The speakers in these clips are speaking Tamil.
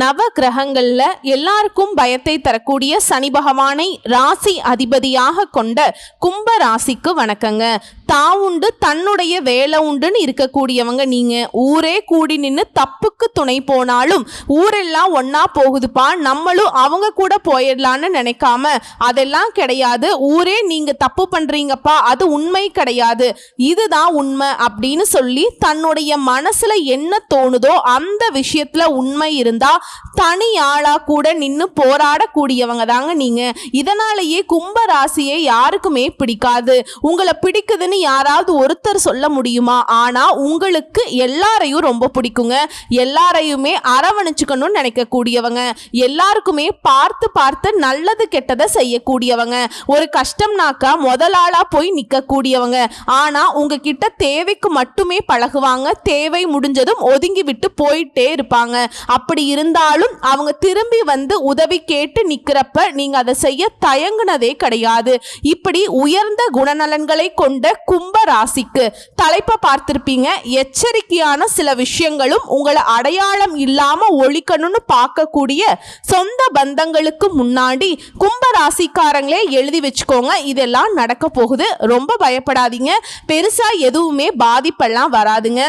நவ கிரகங்கள்ல எல்லாருக்கும் பயத்தை தரக்கூடிய சனி பகவானை ராசி அதிபதியாக கொண்ட கும்ப ராசிக்கு வணக்கங்க. தான் உண்டு தன்னுடைய வேலை உண்டுன்னு இருக்கக்கூடியவங்க நீங்க. ஊரே கூடி நின்று தப்புக்கு துணை போனாலும் ஊரெல்லாம் ஒன்னா போகுதுப்பா நம்மளும் அவங்க கூட போயிடலான்னு நினைக்காம அதெல்லாம் கிடையாது. ஊரே நீங்க தப்பு பண்றீங்கப்பா அது உண்மை கிடையாது. இதுதான் உண்மை அப்படின்னு சொல்லி தன்னுடைய மனசுல என்ன தோணுதோ அந்த விஷயத்துல உண்மை இருந்தா தனி ஆளா கூட நின்று போராடக்கூடியவங்க தாங்க நீங்க. இதனாலேயே கும்ப ராசியை யாருக்குமே பிடிக்காது. உங்களை பிடிக்குதுன்னு யாராவது ஒருத்தர் சொல்ல முடியுமா? ஆனா உங்களுக்கு எல்லாரையும் ரொம்ப பிடிக்குங்க. எல்லாரையுமே அரவணைச்சுக்கணும்னு நினைக்கக்கூடியவங்க. எல்லாருக்குமே பார்த்து பார்த்து நல்லது கெட்டதை செய்யக்கூடியவங்க. ஒரு கஷ்டம்னாக்கா முதலாளா போய் நிற்கக்கூடியவங்க ஆனா உங்ககிட்ட தேவைக்கு மட்டுமே பழகுவாங்க. தேவை முடிஞ்சதும் ஒதுங்கி விட்டு போயிட்டே இருப்பாங்க. அப்படி இருந்தாலும் அவங்க திரும்பி வந்து உதவி கேட்டு நிக்கிறப்ப நீங்க அதை செய்ய தயங்குனதே கிடையாது. இப்படி உயர்ந்த குணநலன்களை கொண்ட கும்ப ராசிக்கு தலைப்பை பார்த்திருப்பீங்க. எச்சரிக்கையான சில விஷயங்களும் உங்களை அடையாளம் இல்லாம ஒழிக்கணும்னு பார்க்கக்கூடிய சொந்த பந்தங்களுக்கு முன்னாடி கும்ப ராசிக்காரங்களே எழுதி வச்சுக்கோங்க. இதெல்லாம் நடக்க போகுது. ரொம்ப பயப்படாதீங்க. பெருசா எதுவுமே பாதிப்பெல்லாம் வராதுங்க.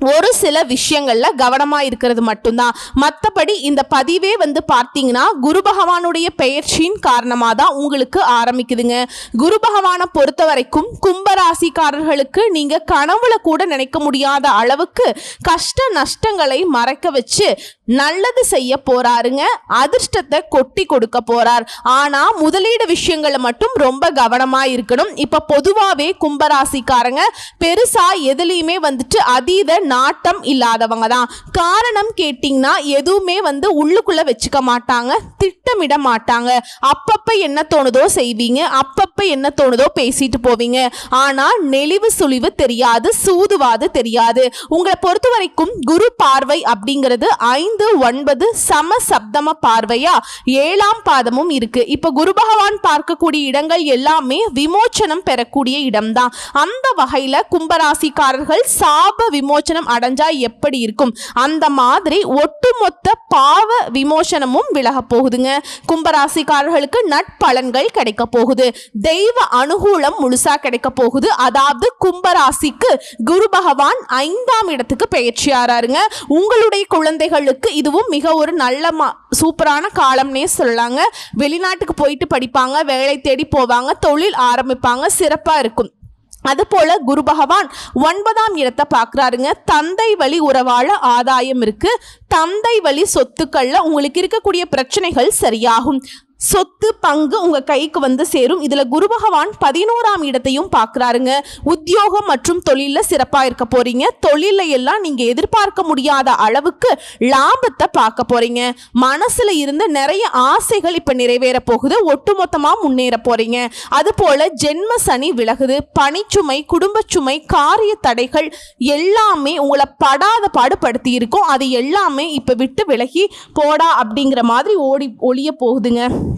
ஒரு சில விஷயங்கள்ல கவனமா இருக்கிறது மட்டும்தான். மற்றபடி இந்த பதிவே வந்து பார்த்தீங்கன்னா குரு பகவானுடைய பெயர்ச்சியின் காரணமாக தான் உங்களுக்கு ஆரம்பிக்குதுங்க. குரு பகவானை பொறுத்த வரைக்கும் கும்பராசிக்காரர்களுக்கு நீங்க கனவுல கூட நினைக்க முடியாத அளவுக்கு கஷ்ட நஷ்டங்களை மறைக்க வச்சு நல்லது செய்ய போறாருங்க அதிர்ஷ்டத்தை கொட்டி கொடுக்க போறார். ஆனா முதலீடு விஷயங்களை மட்டும் ரொம்ப கவனமா இருக்கணும். இப்ப பொதுவாவே கும்பராசிக்காரங்க பெருசா எதுலையுமே வந்துட்டு அதீத நாட்டம் இல்லாதவங்க தான். காரணம் கேட்டிங்கன்னா எதுவுமே வந்து உள்ளுக்குள்ள வச்சுக்க மாட்டாங்க திட்டமிட மாட்டாங்க. அப்பப்ப என்ன தோணுதோ செய்வீங்க அப்பப்ப என்ன தோணுதோ பேசிட்டு போவீங்க. ஆனா நெளிவு சுழிவு தெரியாது சூதுவாது தெரியாது. உங்களை பொறுத்த வரைக்கும் குரு பார்வை அப்படிங்கிறது ஐந்து ஒன்பது சம சப்தம பார்வையா? ஏழாம் பாதமும் இருக்கு. இப்ப குரு பகவான் பார்க்கக்கூடிய இடங்கள் எல்லாமே விமோச்சனம் பெறக்கூடிய இடம்தான். அந்த வகையில கும்பராசிக்காரர்கள் சாப விமோச்சனம் அடைஞ்சா எப்படி இருக்கும்? அந்த மாதிரி ஒட்டுமொத்த பாவ விமோசனமும் விலக போகுதுங்க. கும்பராசிக்காரர்களுக்கு நட்பலன்கள் கிடைக்க போகுது. தெய்வ அனுகூலம் முழுசா கிடைக்க போகுது. அதாவது கும்பராசிக்கு குரு பகவான் ஐந்தாம் இடத்துக்கு பெயர்ச்சியாராருங்க. உங்களுடைய குழந்தைகளுக்கு இதுவும் மிக ஒரு நல்ல மா சூப்பரான காலம்னே சொல்லலாங்க. வெளிநாட்டுக்கு போயிட்டு படிப்பாங்க வேலை தேடி போவாங்க தொழில் ஆரம்பிப்பாங்க சிறப்பாக இருக்கும். அதுபோல குரு பகவான் ஒன்பதாம் இடத்தை பார்க்குறாருங்க. தந்தை வழி உறவாழ ஆதாயம் இருக்கு. தந்தை வழி சொத்துக்கள்ல உங்களுக்கு இருக்கக்கூடிய பிரச்சனைகள் சரியாகும். சொத்து பங்கு உங்க கைக்கு வந்து சேரும். இதுல குரு பகவான் பதினோராம் இடத்தையும் பார்க்கறாருங்க. உத்தியோகம் மற்றும் தொழில சிறப்பா இருக்க போறீங்க. தொழில எல்லாம் நீங்க எதிர்பார்க்க முடியாத அளவுக்கு லாபத்தை பார்க்க போறீங்க. மனசுல இருந்த நிறைய ஆசைகள் இப்ப நிறைவேற போகுது. ஒட்டுமொத்தமா முன்னேற போறீங்க. அது போல ஜென்ம சனி விலகுது. பனிச்சுமை குடும்ப சுமை காரிய தடைகள் எல்லாமே உங்களை படாத பாடுபடுத்தி இருக்கும். அது எல்லாமே இப்ப விட்டு விலகி போடா அப்படிங்கிற மாதிரி ஓடி ஒளிய போகுதுங்க.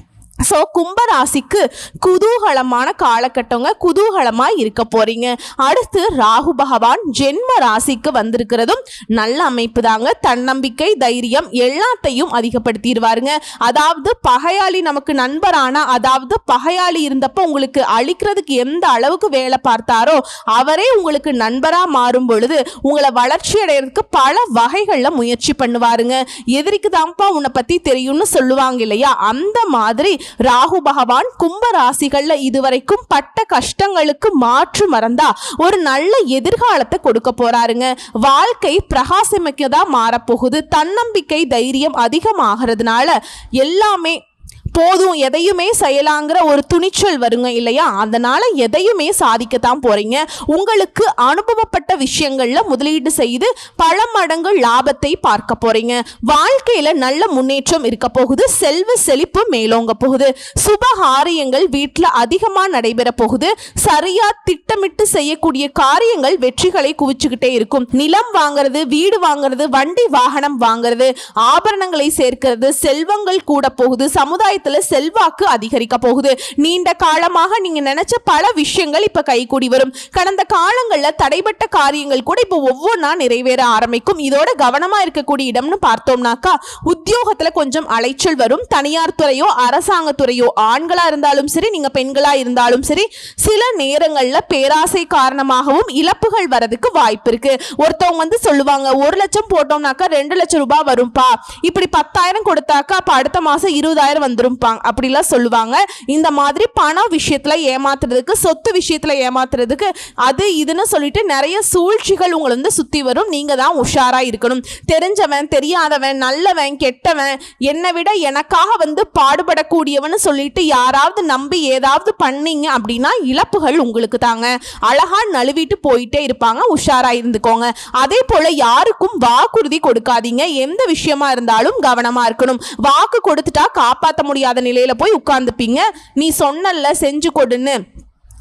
ஸோ கும்பராசிக்கு குதூகலமான காலகட்டங்க குதூகலமாக இருக்க போறீங்க. அடுத்து ராகு பகவான் ஜென்ம ராசிக்கு வந்திருக்கிறதும் நல்ல அமைப்பு தாங்க. தன்னம்பிக்கை தைரியம் எல்லாத்தையும் அதிகப்படுத்திடுவாருங்க. அதாவது பகையாளி நமக்கு நண்பரானா அதாவது பகையாளி இருந்தப்போ உங்களுக்கு அழிக்கிறதுக்கு எந்த அளவுக்கு வேலை பார்த்தாரோ அவரே உங்களுக்கு நண்பராக மாறும் பொழுது உங்களை வளர்ச்சி அடைகிறதுக்கு பல வகைகளில் முயற்சி பண்ணுவாருங்க. எதிரிக்கு தான்ப்பா உன்னை பற்றி தெரியும்னு சொல்லுவாங்க இல்லையா? அந்த மாதிரி ராகு பகவான் கும்ப ராசிகள்ல இதுவரைக்கும் பட்ட கஷ்டங்களுக்கு மாற்று மறந்தா ஒரு நல்ல எதிர்காலத்தை கொடுக்க போறாருங்க. வாழ்க்கை பிரகாசமிக்கதா மாறப்போகுது. தன்னம்பிக்கை தைரியம் அதிகமாகிறதுனால எல்லாமே போதும் எதையுமே செய்யலாங்கிற ஒரு துணிச்சல் வருங்க இல்லையா? அதனால எதையுமே சாதிக்கத்தான் போறீங்க. உங்களுக்கு அனுபவப்பட்ட விஷயங்கள்ல முதலீடு செய்து பல மடங்கு லாபத்தை பார்க்க போறீங்க. வாழ்க்கையில நல்ல முன்னேற்றம் இருக்க போகுது. செல்வ செழிப்பு மேலோங்க போகுது. சுபகாரியங்கள் வீட்டில் அதிகமா நடைபெற போகுது. சரியா திட்டமிட்டு செய்யக்கூடிய காரியங்கள் வெற்றிகளை குவிச்சுக்கிட்டே இருக்கும். நிலம் வாங்குறது வீடு வாங்குறது வண்டி வாகனம் வாங்குறது ஆபரணங்களை சேர்க்கிறது செல்வங்கள் கூட போகுது. சமுதாய விவசாயத்துல செல்வாக்கு அதிகரிக்க போகுது. நீண்ட காலமாக நீங்க நினைச்ச பல விஷயங்கள் இப்ப கைகூடி வரும். கடந்த காலங்கள்ல தடைபட்ட காரியங்கள் கூட இப்ப ஒவ்வொன்றா நிறைவேற ஆரம்பிக்கும். இதோட கவனமா இருக்கக்கூடிய இடம்னு பார்த்தோம்னாக்கா உத்தியோகத்துல கொஞ்சம் அலைச்சல் வரும். தனியார் துறையோ அரசாங்க துறையோ ஆண்களா இருந்தாலும் சரி நீங்க பெண்களா இருந்தாலும் சரி சில நேரங்கள்ல பேராசை காரணமாகவும் இழப்புகள் வரதுக்கு வாய்ப்பு இருக்கு. ஒருத்தவங்க வந்து சொல்லுவாங்க ஒரு லட்சம் போட்டோம்னாக்கா ரெண்டு லட்சம் ரூபாய் வரும்பா. இப்படி பத்தாயிரம் கொடுத்தாக்கா அப்ப அடுத்த மாசம் இருபதாயிரம் வந்துரும்பாங்க அப்படிலாம் சொல்லுவாங்க. இந்த மாதிரி பணம் விஷயத்துல ஏமாத்துறதுக்கு சொத்து விஷயத்துல ஏமாத்துறதுக்கு அது இதுன்னு சொல்லிட்டு நிறைய சூழ்ச்சிகள் உங்களை வந்து சுத்தி வரும். நீங்க தான் உஷாரா இருக்கணும். தெரிஞ்சவன் தெரியாதவன் நல்லவன் கெட்டவன் என்னை விட எனக்காக வந்து பாடுபடக்கூடியவன் சொல்லிட்டு யாராவது நம்பி ஏதாவது பண்ணீங்க அப்படின்னா இழப்புகள் உங்களுக்கு தாங்க. அழகா நழுவிட்டு போயிட்டே இருப்பாங்க. உஷாரா இருந்துக்கோங்க. அதே போல யாருக்கும் வாக்குறுதி கொடுக்காதீங்க. எந்த விஷயமா இருந்தாலும் கவனமா இருக்கணும். வாக்கு கொடுத்துட்டா காப்பாற்ற முடியும். முடியாத நிலையில போய் உட்கார்ந்துப்பீங்க. நீ சொன்னல்ல செஞ்சு கொடுன்னு.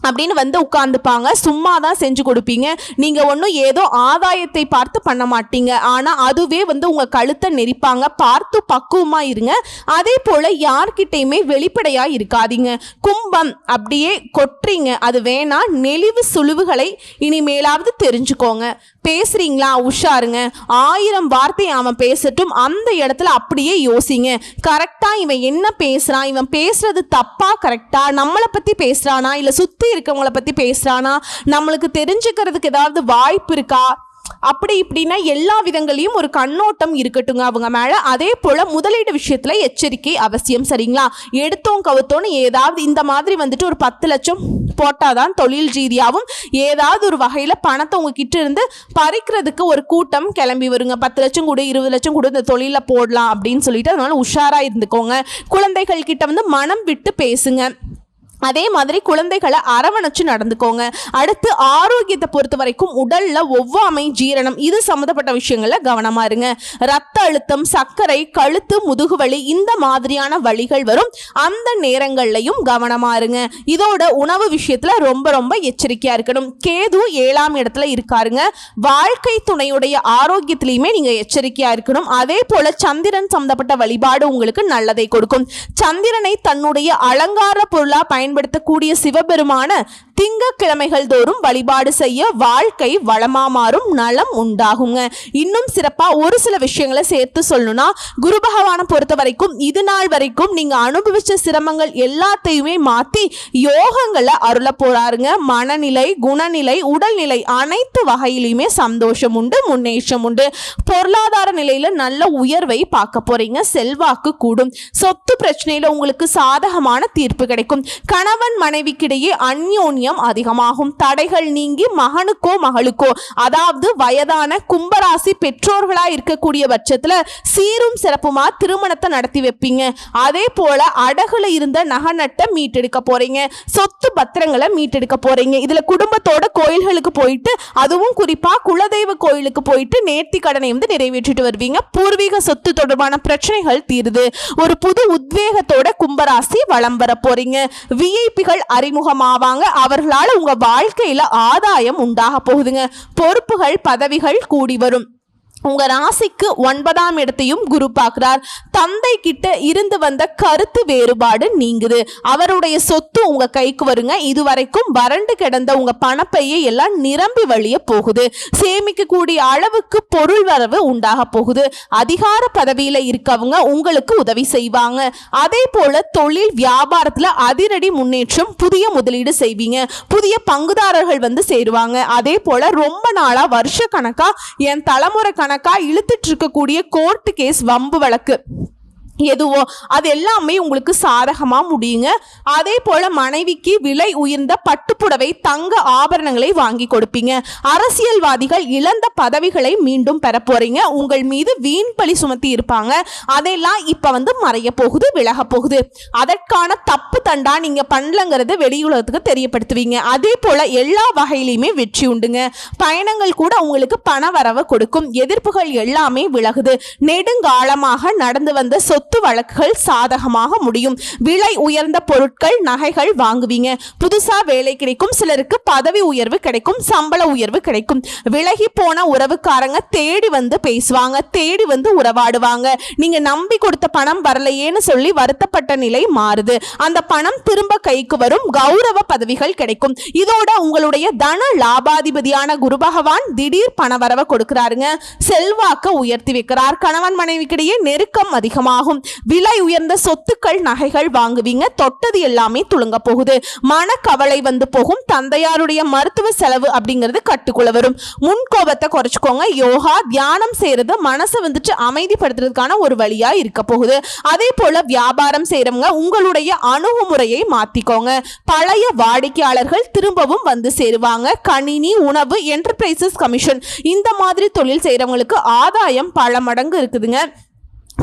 அப்படின்னு வந்து உட்காந்துப்பாங்க சும்மா தான் செஞ்சு கொடுப்பீங்க. நீங்கள் ஒன்றும் ஏதோ ஆதாயத்தை பார்த்து பண்ண மாட்டீங்க. ஆனால் அதுவே வந்து உங்கள் கழுத்தை நெரிப்பாங்க. பார்த்து பக்குவமாக இருங்க. அதே போல் யார்கிட்டையுமே வெளிப்படையாக இருக்காதீங்க. கும்பம் அப்படியே கொட்டுறீங்க. அது வேணா நெளிவு சுழிவுகளை இனிமேலாவது தெரிஞ்சுக்கோங்க. பேசுறீங்களா? உஷாருங்க. ஆயிரம் வார்த்தை அவன் பேசட்டும். அந்த இடத்துல அப்படியே யோசிங்க. கரெக்டாக இவன் என்ன பேசுகிறான் இவன் பேசுறது தப்பா? கரெக்டா நம்மளை பற்றி பேசுகிறானா இல்லை சுற்றி இருக்கவங்கள பற்றி பேசுகிறானா நம்மளுக்கு தெரிஞ்சுக்கிறதுக்கு ஏதாவது வாய்ப்பு இருக்கா? அப்படி இப்படின்னா எல்லா விதங்களையும் ஒரு கண்ணோட்டம் இருக்கட்டுங்க அவங்க மேலே. அதே போல் முதலீடு விஷயத்தில் எச்சரிக்கை அவசியம் சரிங்களா? எடுத்தோம் கவுத்தோன்னு ஏதாவது இந்த மாதிரி வந்துட்டு ஒரு பத்து லட்சம் போட்டாதான் தொழில் ரீதியாகவும் ஏதாவது ஒரு வகையில் பணத்தை உங்ககிட்ட இருந்து பறிக்கிறதுக்கு ஒரு கூட்டம் கிளம்பி வருங்க. பத்து லட்சம் கூட இருபது லட்சம் கூட இந்த தொழிலில் போடலாம் அப்படின்னு சொல்லிட்டு அதனால உஷாராக இருந்துக்கோங்க. குழந்தைகள் கிட்ட வந்து மனம் விட்டு பேசுங்க. அதே மாதிரி குழந்தைகளை அரவணைச்சு நடந்துக்கோங்க. அடுத்து ஆரோக்கியத்தை பொறுத்த வரைக்கும் உடல்ல ஒவ்வாமை ஜீரணம் இது சம்மந்தப்பட்ட விஷயங்கள்ல கவனமா இருங்க. ரத்த அழுத்தம் சர்க்கரை கழுத்து முதுகுவலி இந்த மாதிரியான வழிகள் வரும். அந்த நேரங்கள்லையும் கவனமா இருங்க. இதோட உணவு விஷயத்துல ரொம்ப ரொம்ப எச்சரிக்கையா இருக்கணும். கேது ஏழாம் இடத்துல இருக்காருங்க. வாழ்க்கை துணையுடைய ஆரோக்கியத்திலையுமே நீங்க எச்சரிக்கையா இருக்கணும். அதே போல சந்திரன் சம்மந்தப்பட்ட வழிபாடு உங்களுக்கு நல்லதை கொடுக்கும். சந்திரனை தன்னுடைய அலங்கார பொருளா பயன்படுத்தக்கூடிய சிவபெருமான திங்கக்கிழமைகள் தோறும் வழிபாடு செய்ய வாழ்க்கை வளமா மாறும் நலம் உண்டாகுங்க. இன்னும் சிறப்பா ஒரு சில விஷயங்களை சேர்த்து சொல்லணும்னா குரு பகவானை பொறுத்த வரைக்கும் இது நாள் வரைக்கும் நீங்க அனுபவிச்ச சிரமங்கள் எல்லாத்தையுமே மாத்தி யோகங்களை அருள போறாருங்க. மனநிலை குணநிலை உடல்நிலை அனைத்து வகையிலையுமே சந்தோஷம் உண்டு முன்னேற்றம் உண்டு. பொருளாதார நிலையில நல்ல உயர்வை பார்க்க போறீங்க. செல்வாக்கு கூடும். சொத்து பிரச்சனையில உங்களுக்கு சாதகமான தீர்ப்பு கிடைக்கும். கணவன் மனைவிக்கிடையே அந்யோன்யம் அதிகமாகும். தடைகள் நீங்கி மகனுக்கோ மகளுக்கோ அதாவது வயதான கும்பராசி பெற்றோர்களா இருக்கக்கூடிய பட்சத்துல சீரும் சிறப்புமா திருமணத்தை நடத்தி வைப்பீங்க. அதே போல அடகுல இருந்த நகநட்டை மீட்டெடுக்க போறீங்க. சொத்து பத்திரங்களை மீட்டெடுக்க போறீங்க. இதுல குடும்பத்தோட கோயில்களுக்கு போயிட்டு அதுவும் குறிப்பா குலதெய்வ கோயிலுக்கு போயிட்டு நேர்த்தி கடனை வந்து நிறைவேற்றிட்டு வருவீங்க. பூர்வீக சொத்து தொடர்பான பிரச்சனைகள் தீருது. ஒரு புது உத்வேகத்தோட கும்பராசி வலம் வர போறீங்க. விஐபிகள் அறிமுகமாவாங்க. அவர்களால் உங்க வாழ்க்கையில ஆதாயம் உண்டாக போகுதுங்க. பொறுப்புகள் பதவிகள் கூடி வரும். உங்க ராசிக்கு ஒன்பதாம் இடத்தையும் குரு பார்க்கிறார். தந்தை கிட்ட இருந்து வந்த கருத்து வேறுபாடு நீங்குது. அவருடைய சொத்து உங்க கைக்கு வருங்க. இதுவரைக்கும் வறண்டு கிடந்த உங்க பணப்பையை எல்லாம் நிரம்பி வழிய போகுது. சேமிக்கக்கூடிய அளவுக்கு பொருள் வரவு உண்டாக போகுது. அதிகார பதவியில இருக்கவங்க உங்களுக்கு உதவி செய்வாங்க. அதே போல தொழில் வியாபாரத்துல அதிரடி முன்னேற்றம் புதிய முதலீடு செய்வீங்க. புதிய பங்குதாரர்கள் வந்து சேருவாங்க. அதே போல ரொம்ப நாளா வருஷ கணக்கா என் தலைமுறை கணக்காக இழுத்துட்டு இருக்கக்கூடிய கோர்ட்டு கேஸ் வம்பு வழக்கு. எதுவோ அது எல்லாமே உங்களுக்கு சாதகமாக முடியுங்க. அதே போல் மனைவிக்கு விலை உயர்ந்த பட்டுப்புடவை தங்க ஆபரணங்களை வாங்கி கொடுப்பீங்க. அரசியல்வாதிகள் இழந்த பதவிகளை மீண்டும் பெற போகிறீங்க உங்கள் மீது வீண் பழி சுமத்தி இருப்பாங்க. அதெல்லாம் இப்போ வந்து மறைய போகுது விலக போகுது. அதற்கான தப்பு தண்டா நீங்கள் பண்ணலங்கிறது வெளியுலகத்துக்கு தெரியப்படுத்துவீங்க. அதே போல் எல்லா வகையிலையுமே வெற்றி உண்டுங்க. பயணங்கள் கூட உங்களுக்கு பண வரவு கொடுக்கும். எதிர்ப்புகள் எல்லாமே விலகுது. நெடுங்காலமாக நடந்து வந்த சொத்து சொத்து வழக்குகள் சாதகமாக முடியும். விலை உயர்ந்த பொருட்கள் நகைகள் வாங்குவீங்க. புதுசா வேலை கிடைக்கும். சிலருக்கு பதவி உயர்வு கிடைக்கும். சம்பள உயர்வு கிடைக்கும். விலகி போன உறவுக்காரங்க தேடி வந்து பேசுவாங்க. தேடி வந்து உறவாடுவாங்க. நீங்க நம்பி கொடுத்த பணம் வரலையேன்னு சொல்லி வருத்தப்பட்ட நிலை மாறுது. அந்த பணம் திரும்ப கைக்கு வரும். கௌரவ பதவிகள் கிடைக்கும். இதோட உங்களுடைய தன லாபாதிபதியான குரு பகவான் திடீர் பணவரவை கொடுக்கிறாருங்க. செல்வாக்க உயர்த்தி வைக்கிறார். கணவன் மனைவிக்கிடையே நெருக்கம் அதிகமாகும். விலை உயர்ந்த சொத்துக்கள் நகைகள் வாங்குவீங்க. தொட்டது எல்லாமே துளுங்க போகுது. மனக்கவலை வந்து போகும். தந்தையாருடைய மருத்துவ செலவு அப்படிங்கிறது கட்டுக்குள்ள வரும். முன் கோபத்தை குறைச்சிக்கோங்க. யோகா தியானம் செய்யறது மனசை வந்துட்டு அமைதிப்படுத்துறதுக்கான ஒரு வழியா இருக்க போகுது. அதே போல வியாபாரம் செய்யறவங்க உங்களுடைய அணுகுமுறையை மாத்திக்கோங்க. பழைய வாடிக்கையாளர்கள் திரும்பவும் வந்து சேருவாங்க. கணினி உணவு என்டர்பிரைசஸ் கமிஷன் இந்த மாதிரி தொழில் செய்யறவங்களுக்கு ஆதாயம் பல மடங்கு இருக்குதுங்க.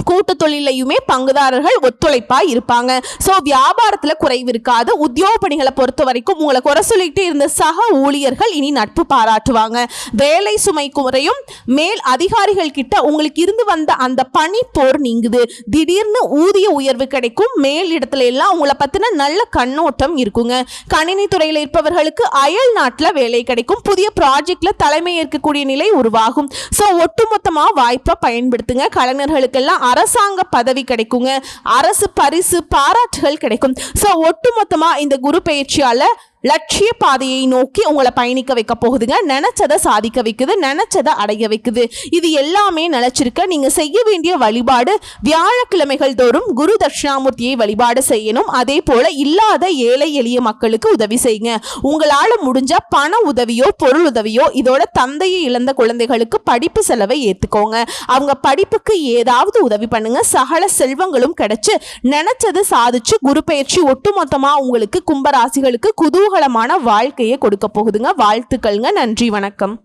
கூட்டு தொழிலையுமே பங்குதாரர்கள் ஒத்துழைப்பாக இருப்பாங்க. ஸோ வியாபாரத்தில் குறைவு இருக்காது. உத்தியோக பணிகளை பொறுத்த வரைக்கும் உங்களை குறை சொல்லிட்டு இருந்த சக ஊழியர்கள் இனி நட்பு பாராட்டுவாங்க. வேலை சுமை குறையும். மேல் அதிகாரிகள் கிட்ட உங்களுக்கு இருந்து வந்த அந்த பணி போர் நீங்குது. திடீர்னு ஊதிய உயர்வு கிடைக்கும். மேல் இடத்துல எல்லாம் உங்களை பற்றின நல்ல கண்ணோட்டம் இருக்குங்க. கணினி துறையில் இருப்பவர்களுக்கு அயல் நாட்டில் வேலை கிடைக்கும். புதிய ப்ராஜெக்டில் தலைமை ஏற்கக்கூடிய நிலை உருவாகும். ஸோ ஒட்டுமொத்தமாக வாய்ப்பை பயன்படுத்துங்க. கலைஞர்களுக்கெல்லாம் அரசாங்க பதவி கிடைக்குங்க. அரசு பரிசு பாராட்டுகள் கிடைக்கும். ஸோ ஒட்டுமொத்தமாக இந்த குரு பயிற்சியால் லட்சிய பாதையை நோக்கி உங்களை பயணிக்க வைக்க போகுதுங்க. நினைச்சதை சாதிக்க வைக்குது நினைச்சதை அடைய வைக்குது. இது எல்லாமே நினைச்சிருக்க நீங்க செய்ய வேண்டிய வழிபாடு வியாழக்கிழமைகள் தோறும் குரு தட்சிணாமூர்த்தியை வழிபாடு செய்யணும். அதே போல இல்லாத ஏழை எளிய மக்களுக்கு உதவி செய்யுங்க. உங்களால முடிஞ்ச பண உதவியோ பொருள் உதவியோ இதோட தந்தையை இழந்த குழந்தைகளுக்கு படிப்பு செலவை ஏத்துக்கோங்க. அவங்க படிப்புக்கு ஏதாவது உதவி பண்ணுங்க. சகல செல்வங்களும் கிடைச்சு நினைச்சது சாதிச்சு குரு பயிற்சி ஒட்டுமொத்தமா உங்களுக்கு கும்பராசிகளுக்கு குதூகலமான வாழ்க்கையை கொடுக்க போகுதுங்க. வாழ்த்துக்கள்ங்க. நன்றி வணக்கம்.